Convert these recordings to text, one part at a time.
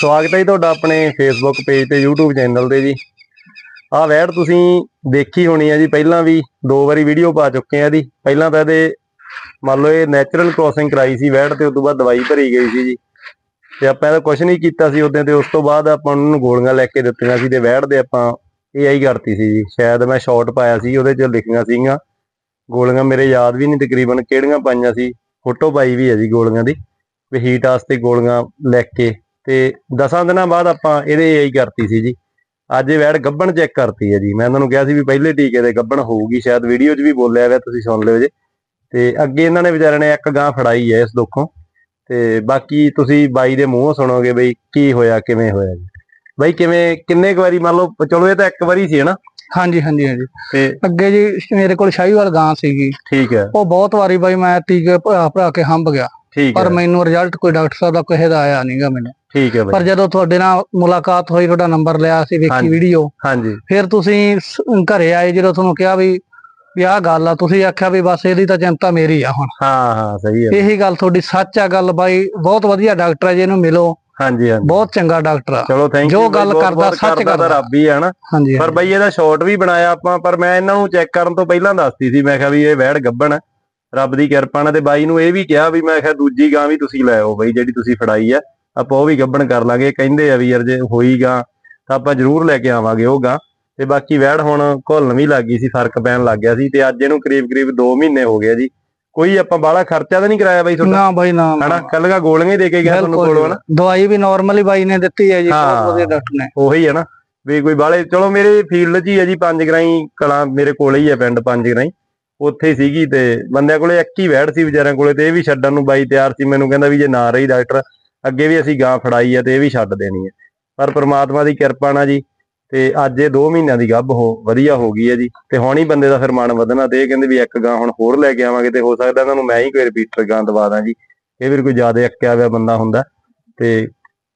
ਸਵਾਗਤ ਹੈ ਜੀ ਤੁਹਾਡਾ ਆਪਣੇ ਫੇਸਬੁੱਕ ਪੇਜ ਤੇ YouTube ਚੈਨਲ ਤੇ ਜੀ। ਆਹ ਵੈੜ ਤੁਸੀਂ ਦੇਖੀ ਹੋਣੀ ਹੈ ਜੀ, ਪਹਿਲਾਂ ਵੀ ਦੋ ਵਾਰੀ ਵੀਡੀਓ ਪਾ ਚੁੱਕੇ ਆ ਇਹਦੀ ਪਹਿਲਾਂ ਤਾਂ ਇਹਦੇ ਮੰਨ ਲਓ ਇਹ ਨੈਚੁਰਲ ਕ੍ਰੋਸਿੰਗ ਕਰਾਈ ਸੀ ਵੈੜ ਤੇ ਉਸ ਤੋਂ ਬਾਅਦ ਦਵਾਈ ਭਰੀ ਗਈ ਸੀ ਜੀ। ਤੇ ਆਪਾਂ ਇਹਦਾ ਕੁਝ ਨਹੀਂ ਕੀਤਾ ਸੀ ਉਦੋਂ ਤੇ, ਉਸ ਤੋਂ ਬਾਅਦ ਆਪਾਂ ਉਹਨੂੰ ਗੋਲੀਆਂ ਲੈ ਕੇ ਦਿੱਤੀਆਂ ਸੀ ਤੇ ਵੈੜ ਦੇ ਆਪਾਂ ਏਆਈ ਕਰਤੀ ਸੀ ਜੀ। ਸ਼ਾਇਦ ਮੈਂ ਸ਼ਾਰਟ ਪਾਇਆ ਸੀ, ਉਹਦੇ 'ਚ ਲਿਖੀਆਂ ਸੀਗੀਆਂ। ਗੋਲੀਆਂ ਮੇਰੇ ਯਾਦ ਵੀ ਨਹੀਂ ਤਕਰੀਬਨ ਕਿਹੜੀਆਂ ਪਾਈਆਂ ਸੀ। ਫੋਟੋ ਪਾਈ ਵੀ ਹੈ ਜੀ ਗੋਲੀਆਂ ਦੀ, ਵੀ ਹੀਟ ਵਾਸਤੇ ਗੋਲੀਆਂ ਲੈ ਕੇ। ਤੇ 10 ਦਿਨਾਂ ਬਾਅਦ ਆਪਾਂ ਇਹਦੇ ਏਆਈ ਕਰਤੀ ਸੀ ਜੀ। ਅੱਜ ਇਹ ਵੈੜ ਗੱਬਣ ਚੈੱਕ ਕਰਤੀ ਹੈ ਜੀ। ਮੈਂ ਉਹਨਾਂ ਨੂੰ ਕਿਹਾ ਸੀ ਵੀ ਪਹਿਲੇ ਟੀਕੇ ਦੇ ਗੱਬਣ ਹੋਊਗੀ ਸ਼ਾਇਦ ਵੀਡੀਓ 'ਚ ਵੀ ਬੋਲਿਆ ਹੋਇਆ ਤੁਸੀਂ ਸੁਣ ਲਿਓ ਜੇ। ਤੇ ਅੱਗੇ ਇਹਨਾਂ ਨੇ ਵਿਚਾਰਿਆਂ ਨੇ ਇੱਕ ਗਾਂ ਫੜਾਈ ਹੈ ਇਸ ਦੁੱਖੋਂ। ਤੇ ਬਾਕੀ ਤੁਸੀਂ ਬਾਈ ਦੇ ਮੂੰਹੋਂ ਸੁਣੋਗੇ ਬਈ ਕੀ ਹੋਇਆ ਕਿਵੇਂ ਹੋਇਆ ਜੀ। ਬਾਈ ਕਿਵੇਂ ਕਿੰਨੇ ਕੁ ਵਾਰੀ ਮੰਨ ਲਓ ਚਲੋ ਇਹ ਤਾਂ ਇੱਕ ਵਾਰੀ ਸੀ ਹਨਾ ਹਾਂਜੀ ਹਾਂਜੀ ਹਾਂਜੀ। ਤੇ ਅੱਗੇ ਜੀ ਮੇਰੇ ਕੋਲ ਸ਼ਾਹੀਵਾਲ ਗਾਂ ਸੀਗੀ। ਠੀਕ ਹੈ। ਉਹ ਬਹੁਤ ਵਾਰੀ ਬਾਈ ਮੈਂ ਟੀਕੇ ਭਰਾ ਭਰਾ ਕੇ ਹੰਬ ਗਿਆ। ਠੀਕ ਪਰ ਮੈਨੂੰ ਰਿਜ਼ਲਟ ਕੋਈ ਡਾਕਟਰ ਸਾਹਿਬ ਦਾ ਕਿਸੇ ਦਾ ਆਇਆ ਨਹੀਂਗਾ ਮੈਨੂੰ। ਠੀਕ ਹੈ ਬਾਈ। ਪਰ ਜਦੋਂ ਤੁਹਾਡੇ ਨਾਲ ਮੁਲਾਕਾਤ ਹੋਈ ਤੁਹਾਡਾ ਨੰਬਰ ਲਿਆ ਸੀ ਵੇਖੀ। ਵੀਡੀਓ ਹਾਂਜੀ। ਫਿਰ ਤੁਸੀਂ ਘਰੇ ਆਏ ਜਦੋਂ ਤੁਹਾਨੂੰ ਕਿਹਾ ਵੀ ਵੀ ਆਹ ਗੱਲ ਆ ਤੁਸੀਂ ਆਖਿਆ ਵੀ ਬਸ ਇਹਦੀ ਤਾਂ ਚਿੰਤਾ ਮੇਰੀ ਆ ਹੁਣ। ਹਾਂ ਹਾਂ ਸਹੀ ਹੈ। ਇਹੀ ਗੱਲ ਤੁਹਾਡੀ ਸੱਚ ਆ ਗੱਲ ਬਾਈ ਬਹੁਤ ਵਧੀਆ ਡਾਕਟਰ ਹੈ ਜੀ ਇਹਨੂੰ ਮਿਲੋ। ਹਾਂਜੀ ਹਾਂਜੀ। ਬਹੁਤ ਚੰਗਾ ਡਾਕਟਰ ਆ। ਚਲੋ ਥੈਂਕ ਜੋ ਯੂ ਗੱਲ ਕਰਦਾ, ਸੱਚ ਕਰਦਾ। ਰੱਬ ਹੀ ਹੈ ਨਾ ਪਰ ਬਈ ਇਹਦਾ ਸ਼ਾਰਟ ਵੀ ਬਣਾਇਆ ਆਪਾਂ ਪਰ ਮੈਂ ਇਹਨਾਂ ਨੂੰ ਚੈੱਕ ਕਰਨ ਤੋਂ ਪਹਿਲਾਂ ਦੱਸਤੀ ਸੀ ਮੈਂ ਕਿਹਾ ਵੀ ਇਹ ਵੈੜ ਗੱਬਣ ਹੈ ਰੱਬ ਦੀ ਕਿਰਪਾ ਨਾਲ ਤੇ ਬਾਈ ਨੂੰ ਇਹ ਵੀ ਕਿਹਾ ਵੀ ਮੈਂ ਕਿਹਾ ਦੂਜੀ ਗਾਂ ਵੀ ਤੁਸੀਂ ਲੈ ਆਓ ਬਈ ਜਿਹੜੀ ਤੁਸੀਂ ਫੜਾਈ ਆ। ਆਪਾਂ ਉਹ ਵੀ ਗੱਬਣ ਕਰ ਲਾਂਗੇ। ਕਹਿੰਦੇ ਆ ਵੀ ਯਾਰ ਜੇ ਹੋਈ ਗਾਂ ਤਾਂ ਆਪਾਂ ਜ਼ਰੂਰ ਲੈ ਕੇ ਆਵਾਂਗੇ ਉਹ ਗਾਂ। ਤੇ ਬਾਕੀ ਵੈੜ ਹੁਣ ਘੁਲਣ ਵੀ ਲੱਗ ਗਈ ਸੀ ਫ਼ਰਕ ਪੈਣ ਲੱਗ ਗਿਆ ਸੀ ਤੇ ਅੱਜ ਇਹਨੂੰ ਕਰੀਬ ਕਰੀਬ 2 ਮਹੀਨੇ ਹੋ ਗਏ ਜੀ। ਕੋਈ ਆਪਾਂ ਬਾਹਲਾ ਖਰਚਾ ਤਾਂ ਨਹੀਂ ਕਰਾਇਆ ਬਾਈ ਤੁਹਾਡਾ? ਨਾ ਬਾਈ ਨਾ ਹਨਾ ਕੱਲ੍ਹ ਗੋਲੀਆਂ ਹੀ ਦੇ ਕੇ ਗਿਆ ਤੁਹਾਨੂੰ ਕੋਲੋਂ ਹਨਾ? ਦਵਾਈ ਵੀ ਨਾਰਮਲੀ ਬਾਈ ਨੇ ਦਿੱਤੀ ਹੈ ਜੀ ਵਧੀਆ ਡਾਕਟਰ ਨੇ। ਉਹੀ ਹੈ ਨਾ। ਵੀ ਕੋਈ ਬਾਲੇ ਚਲੋ ਮੇਰੇ ਫੀਲਡ 'ਚ ਹੀ ਹੈ ਜੀ ਪੰਜ ਗਰਾਈ ਕਲਾਂ ਮੇਰੇ ਕੋਲੇ ਹੀ ਹੈ ਪਿੰਡ ਪੰਜ ਗਰਾਈ। ਉੱਥੇ ਸੀਗੀ ਤੇ ਬੰਦਿਆਂ ਕੋਲੇ ਇੱਕ ਹੀ ਵੈੜ ਸੀ ਵਿਚਾਰਿਆਂ ਕੋਲੇ ਤੇ ਇਹ ਵੀ ਛੱਡਣ ਨੂੰ ਬਾਈ ਤਿਆਰ ਸੀ। ਮੈਨੂੰ ਕਹਿੰਦਾ ਵੀ ਜੇ ਨਾ ਰਹੀ ਡਾਕਟਰ ਅੱਗੇ ਵੀ ਅਸੀਂ ਗਾਂ ਫੜਾਈ ਆ ਤੇ ਇਹ ਵੀ ਛੱਡ ਦੇਣੀ ਹੈ ਪਰ ਪ੍ਰਮਾਤਮਾ ਦੀ ਕਿਰਪਾ ਨਾਲ ਜੀ ਤੇ ਅੱਜ ਇਹ 2 ਮਹੀਨਿਆਂ ਦੀ ਗੱਭ ਹੋ ਵਧੀਆ ਹੋ ਗਈ ਹੈ ਜੀ। ਤੇ ਹੁਣ ਹੀ ਬੰਦੇ ਦਾ ਫਿਰ ਮਨ ਵਧਣਾ ਤੇ ਇਹ ਕਹਿੰਦੇ ਵੀ ਇੱਕ ਗਾਂ ਹੁਣ ਹੋਰ ਲੈ ਕੇ ਆਵਾਂਗੇ ਤੇ ਹੋ ਸਕਦਾ ਇਹਨਾਂ ਨੂੰ ਮੈਂ ਹੀ ਕੋਈ ਰਿਪੀਟਰ ਗਾਂ ਦਵਾ ਦਾਂ ਜੀ। ਇਹ ਵੀ ਕੋਈ ਜ਼ਿਆਦਾ ਅੱਕਿਆ ਹੋਇਆ ਬੰਦਾ ਹੁੰਦਾ। ਤੇ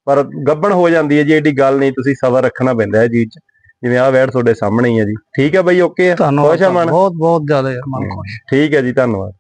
ਪਰ ਗੱਬਣ ਹੋ ਜਾਂਦੀ ਹੈ ਜੀ ਏਡੀ ਗੱਲ ਨਹੀਂ ਤੁਸੀਂ ਸਬਰ ਰੱਖਣਾ ਪੈਂਦਾ ਹੈ ਜੀ। 'ਚ ਜਿਵੇਂ ਆਹ ਵੈੜ ਤੁਹਾਡੇ ਸਾਹਮਣੇ ਹੀ ਹੈ ਜੀ। ਠੀਕ ਹੈ ਬਾਈ ਓਕੇ ਆ? ਬਹੁਤ ਬਹੁਤ ਜ਼ਿਆਦਾ ਯਾਰ ਮਨ ਖੁਸ਼। ਠੀਕ ਹੈ ਜੀ ਧੰਨਵਾਦ।